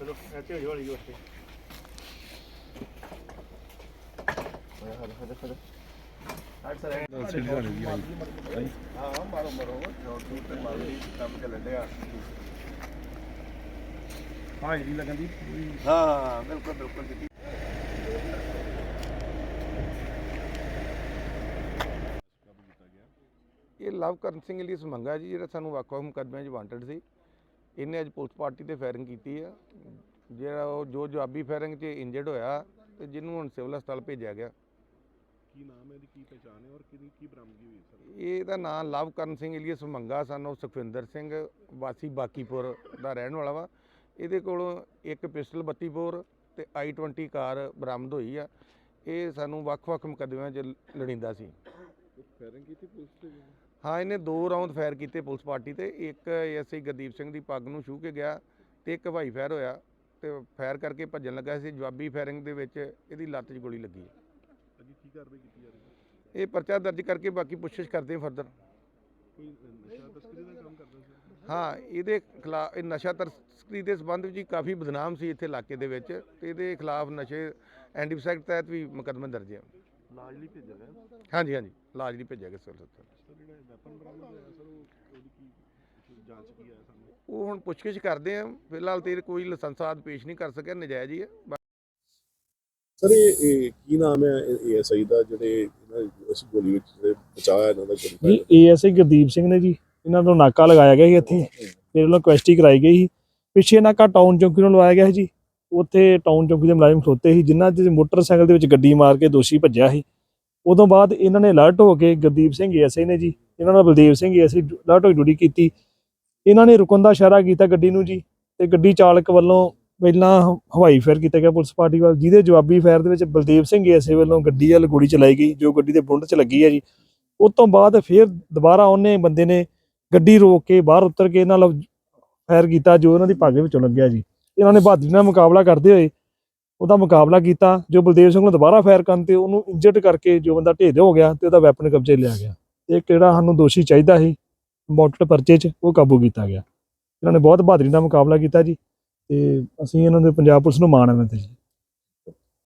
ਚਲੋ ਇੱਥੇ ਹੋ ਜਾਓ ਹੌਲੀ ਉੱਥੇ ਹਾਂ ਮਾਰੋ ਮਾਰੋ ਜੋਰ ਜੋਰ ਤੇ ਮਾਰੋ ਜੀ ਕੰਮ ਚੱਲਣ ਡਿਆ ਹਾਜ਼ਰੀ ਲੱਗਣ ਦੀ ਹਾਂ ਬਿਲਕੁਲ ਬਿਲਕੁਲ ਜੀ ਇਹ ਲਵਕਰਨ ਸਿੰਘ ਲਈ ਮੰਗਾ ਜੀ ਜਿਹੜਾ ਸਾਨੂੰ ਵੱਖ-ਵੱਖ ਮੁਕੱਦਮਿਆਂ 'ਚ ਵਾਂਟਡ ਸੀ। ਇਹਨੇ ਅੱਜ ਪੁਲਿਸ ਪਾਰਟੀ ਤੇ ਫਾਇਰਿੰਗ ਕੀਤੀ ਆ। ਜਿਹੜਾ ਉਹ ਜੋ ਜਵਾਬੀ ਫਾਇਰਿੰਗ 'ਚ ਇੰਜਰਡ ਹੋਇਆ ਤੇ ਜਿਹਨੂੰ ਹੁਣ ਸਿਵਲ ਹਸਪਤਾਲ ਭੇਜਿਆ ਗਿਆ। ਕੀ ਨਾਮ ਹੈ ਇਹਦੀ? ਕੀ ਪਛਾਣ ਹੈ ਔਰ ਕਿਹਦੀ ਕੀ ਬਰਾਮਦਗੀ ਹੋਈ ਸਰ? ਇਹਦਾ ਨਾਮ ਲਵਕਰਨ ਸਿੰਘ ਇਲੀਅਸ ਮੰਗਾ ਸਾਨੂੰ ਸੁਖਵਿੰਦਰ ਸਿੰਘ ਵਾਸੀ ਬਾਕੀਪੁਰ ਦਾ ਰਹਿਣ ਵਾਲਾ ਵਾ। ਇਹਦੇ ਕੋਲੋਂ ਇੱਕ ਪਿਸਟਲ 32 ਬੋਰ ਤੇ i20 ਕਾਰ ਬਰਾਮਦ ਹੋਈ ਆ। ਇਹ ਸਾਨੂੰ ਵੱਖ-ਵੱਖ ਮੁਕੱਦਮਿਆਂ 'ਚ ਲੜਿੰਦਾ ਸੀ। ਫਾਇਰਿੰਗ ਕੀਤੀ ਪੁਲਿਸ ਤੇ ਹਾਂ ਇਹਨੇ ਦੋ ਰਾਉਂਡ ਫਾਇਰ ਕੀਤੇ ਪੁਲਿਸ ਪਾਰਟੀ ਤੇ। ਇੱਕ ਐਸਆਈ ਗੁਰਦੀਪ ਸਿੰਘ ਦੀ ਪੱਗ ਨੂੰ ਛੂ ਕੇ ਗਿਆ ਤੇ ਇੱਕ ਹਵਾਈ ਫਾਇਰ ਹੋਇਆ ਤੇ ਫਾਇਰ ਕਰਕੇ ਭੱਜਣ ਲੱਗਾ ਸੀ। ਜਵਾਬੀ ਫਾਇਰਿੰਗ ਦੇ ਵਿੱਚ ਇਹਦੀ ਲੱਤ 'ਚ ਗੋਲੀ ਲੱਗੀ। ਅਜੀ ਕੀ ਕਾਰਵਾਈ ਕੀਤੀ ਜਾ ਰਹੀ ਹੈ? ਇਹ ਪਰਚਾ ਦਰਜ ਕਰਕੇ ਬਾਕੀ ਪੁੱਛਿਸ਼ ਕਰਦੇ ਹਾਂ ਫਰਦਰ। ਕੋਈ ਨਸ਼ਾ ਤਸਕਰੀ ਦਾ ਕੰਮ ਕਰਦਾ ਸੀ? ਹਾਂ ਇਹਦੇ ਖਿਲਾਫ ਇਹ ਨਸ਼ਾ ਤਸਕਰੀ ਦੇ ਸੰਬੰਧ ਵਿੱਚ ਹੀ ਕਾਫੀ ਬਦਨਾਮ ਸੀ ਇੱਥੇ ਇਲਾਕੇ ਦੇ ਵਿੱਚ ਤੇ ਇਹਦੇ ਖਿਲਾਫ ਨਸ਼ੇ ਐਂਟੀਸੈਕਟ ਤਹਿਤ ਵੀ ਮੁਕੱਦਮਾ ਦਰਜ ਹੈ। ਲਾਜ ਲਈ ਭੇਜਿਆ ਗਿਆ? ਹਾਂਜੀ ਹਾਂਜੀ ਇਲਾਜ ਲਈ ਭੇਜਿਆ ਗਿਆ ਸਿਵਲ ਹਸਪਤਾਲ ਸਰ। ਜਿਹੜਾ ਵੈਪਨ ਬਰਾਮਦ ਹੋਇਆ ਸਰ ਉਹ ਉਹਦੀ ਕੀ ਕੀ ਜਾਂਚ ਕੀ ਆਇਆ ਸਾਹਮਣੇ ਉਹ ਹੁਣ ਪੁੱਛਗਿੱਛ ਕਰਦੇ ਆ। ਫਿਲਹਾਲ ਤੇ ਕੋਈ ਲਾਇਸੈਂਸਾਤ ਪੇਸ਼ ਨਹੀਂ ਕਰ ਸਕਿਆ ਨਜਾਇਜ਼ ਹੀ ਹੈ। ਸਰ ਇਹ ਇਹ ਕੀ ਨਾਮ ਹੈ ਏਐਸਆਈ ਦਾ ਜਿਹੜੇ ਇਹਨਾਂ ਦੀ ਇਸ ਗੋਲੀ ਵਿੱਚ ਜਿਹੜੇ ਬਚਾਇਆ ਇਹਨਾਂ ਦਾ ਗੋਲੀ ਜੀ ਏਐਸਆਈ ਗੁਰਦੀਪ ਸਿੰਘ ਨੇ ਜੀ ਇਹਨਾਂ ਤੋਂ ਨਾਕਾ ਲਗਾਇਆ ਗਿਆ ਸੀ ਇੱਥੇ। ਫਿਰ ਉਹਨਾਂ ਕੁਐਸਟੀ ਕਰਾਈ ਗਈ ਸੀ। ਪਿੱਛੇ ਨਾਕਾ ਟਾਊਨ ਚੌਕੀ ਨੂੰ ਲਵਾਇਆ ਗਿਆ ਸੀ ਜੀ। ਉੱਥੇ ਟਾਊਨ ਚੌਕੀ ਦੇ ਮੁਲਾਜ਼ਮ ਖਲੋਤੇ ਸੀ, ਜਿਨ੍ਹਾਂ ਦੇ ਮੋਟਰਸਾਈਕਲ ਦੇ ਵਿੱਚ ਗੱਡੀ ਮਾਰ ਕੇ ਦੋਸ਼ੀ ਭੱਜਿਆ ਸੀ। ਉਦੋਂ ਬਾਅਦ ਇਹਨਾਂ ਨੇ ਅਲਰਟ ਹੋ ਕੇ ਗੁਰਦੀਪ ਸਿੰਘ ਏਐਸਆਈ ਨੇ ਜੀ, ਇਹਨਾਂ ਨਾਲ ਬਲਦੇਵ ਸਿੰਘ ਏਐਸਆਈ ਅਲਰਟ ਹੋ ਕੇ ਡਿਊਟੀ ਕੀਤੀ। ਇਹਨਾਂ ਨੇ ਰੁਕਣ ਦਾ ਇਸ਼ਾਰਾ ਕੀਤਾ ਗੱਡੀ ਨੂੰ ਜੀ, ਤੇ ਗੱਡੀ ਚਾਲਕ ਵੱਲੋਂ ਪਹਿਲਾਂ ਹਵਾਈ ਫਾਇਰ ਕੀਤਾ ਗਿਆ ਪੁਲਿਸ ਪਾਰਟੀ ਵੱਲ, ਜਿਹਦੇ ਜਵਾਬੀ ਫਾਇਰ ਦੇ ਵਿੱਚ ਬਲਦੇਵ ਸਿੰਘ ਏਐਸਆਈ ਵੱਲੋਂ ਗੱਡੀ ਵੱਲ ਗੋਲੀ ਚਲਾਈ ਗਈ, ਜੋ ਗੱਡੀ ਦੇ ਬੁੰਡ 'ਚ ਲੱਗੀ ਹੈ ਜੀ। ਉਸ ਤੋਂ ਬਾਅਦ ਫਿਰ ਦੁਬਾਰਾ ਉਹਨੇ ਬੰਦੇ ਨੇ ਗੱਡੀ ਰੋਕ ਕੇ ਬਾਹਰ ਉਤਰ ਕੇ ਇਹਨਾਂ ਨਾਲ ਫਾਇਰ ਕੀਤਾ, ਜੋ ਉਹਨਾਂ ਦੀ ਪੱਗ ਵਿੱਚੋਂ ਲੱਗਿਆ ਜੀ। ਇਹਨਾਂ ਨੇ ਬਹਾਦਰੀ ਨਾਲ ਮੁਕਾਬਲਾ ਕਰਦੇ ਹੋਏ ਉਹਦਾ ਮੁਕਾਬਲਾ ਕੀਤਾ, ਜੋ ਬਲਦੇਵ ਸਿੰਘ ਨੂੰ ਦੁਬਾਰਾ ਫਾਇਰ ਕਰਨ ਤੇ ਉਹਨੂੰ ਇੰਜਰਡ ਕਰਕੇ ਜੋ ਬੰਦਾ ਢੇਦ ਹੋ ਗਿਆ ਤੇ ਉਹਦਾ ਵੈਪਨ ਕਬਜ਼ੇ ਲਿਆ ਗਿਆ। ਤੇ ਕਿਹੜਾ ਸਾਨੂੰ ਦੋਸ਼ੀ ਚਾਹੀਦਾ ਸੀ ਮੋਟਰ ਪਰਚੇ 'ਚ, ਉਹ ਕਾਬੂ ਕੀਤਾ ਗਿਆ। ਇਹਨਾਂ ਨੇ ਬਹੁਤ ਬਹਾਦਰੀ ਨਾਲ ਮੁਕਾਬਲਾ ਕੀਤਾ ਜੀ ਤੇ ਅਸੀਂ ਇਹਨਾਂ ਦੇ ਪੰਜਾਬ ਪੁਲਿਸ ਨੂੰ ਮਾਣ ਹੈ ਤੇ ਜੀ।